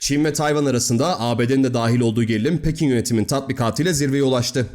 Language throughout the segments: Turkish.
Çin ve Tayvan arasında ABD'nin de dahil olduğu gerilim Pekin yönetimin tatbikatıyla zirveye ulaştı.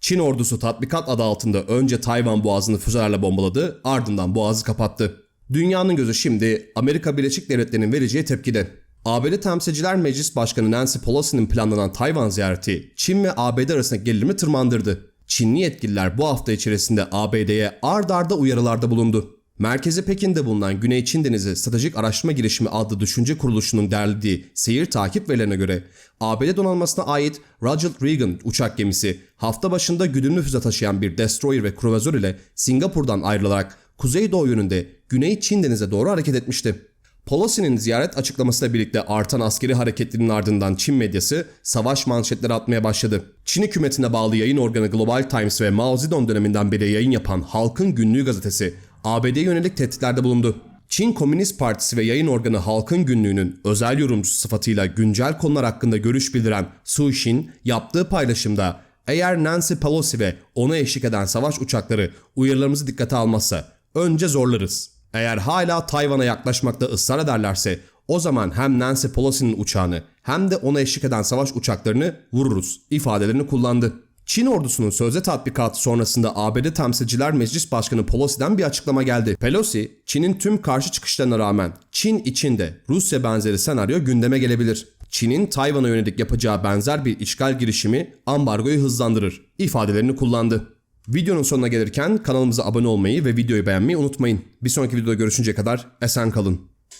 Çin ordusu tatbikat adı altında önce Tayvan boğazını füzelerle bombaladı, ardından boğazı kapattı. Dünyanın gözü şimdi Amerika Birleşik Devletleri'nin vereceği tepkide. ABD Temsilciler Meclis Başkanı Nancy Pelosi'nin planlanan Tayvan ziyareti Çin ve ABD arasındaki gerilimi tırmandırdı. Çinli yetkililer bu hafta içerisinde ABD'ye ard arda uyarılarda bulundu. Merkezi Pekin'de bulunan Güney Çin Denizi Stratejik Araştırma Girişimi adlı düşünce kuruluşunun derlediği seyir takip verilerine göre ABD donanmasına ait Ronald Reagan uçak gemisi hafta başında güdümlü füze taşıyan bir destroyer ve kruvazör ile Singapur'dan ayrılarak kuzeydoğu yönünde Güney Çin Denizi'ne doğru hareket etmişti. Pelosi'nin ziyaret açıklamasıyla birlikte artan askeri hareketlerin ardından Çin medyası savaş manşetleri atmaya başladı. Çin hükümetine bağlı yayın organı Global Times ve Mao Zedong döneminden beri yayın yapan Halkın Günlüğü gazetesi ABD'ye yönelik tehditlerde bulundu. Çin Komünist Partisi ve yayın organı Halkın Günlüğü'nün özel yorumcusu sıfatıyla güncel konular hakkında görüş bildiren Su Xin yaptığı paylaşımda eğer Nancy Pelosi ve ona eşlik eden savaş uçakları uyarılarımızı dikkate almazsa önce zorlarız. Eğer hala Tayvan'a yaklaşmakta ısrar ederlerse o zaman hem Nancy Pelosi'nin uçağını hem de ona eşlik eden savaş uçaklarını vururuz ifadelerini kullandı. Çin ordusunun sözde tatbikatı sonrasında ABD Temsilciler Meclis Başkanı Pelosi'den bir açıklama geldi. Pelosi, Çin'in tüm karşı çıkışlarına rağmen Çin içinde Rusya benzeri senaryo gündeme gelebilir. Çin'in Tayvan'a yönelik yapacağı benzer bir işgal girişimi ambargoyu hızlandırır ifadelerini kullandı. Videonun sonuna gelirken kanalımıza abone olmayı ve videoyu beğenmeyi unutmayın. Bir sonraki videoda görüşünceye kadar esen kalın.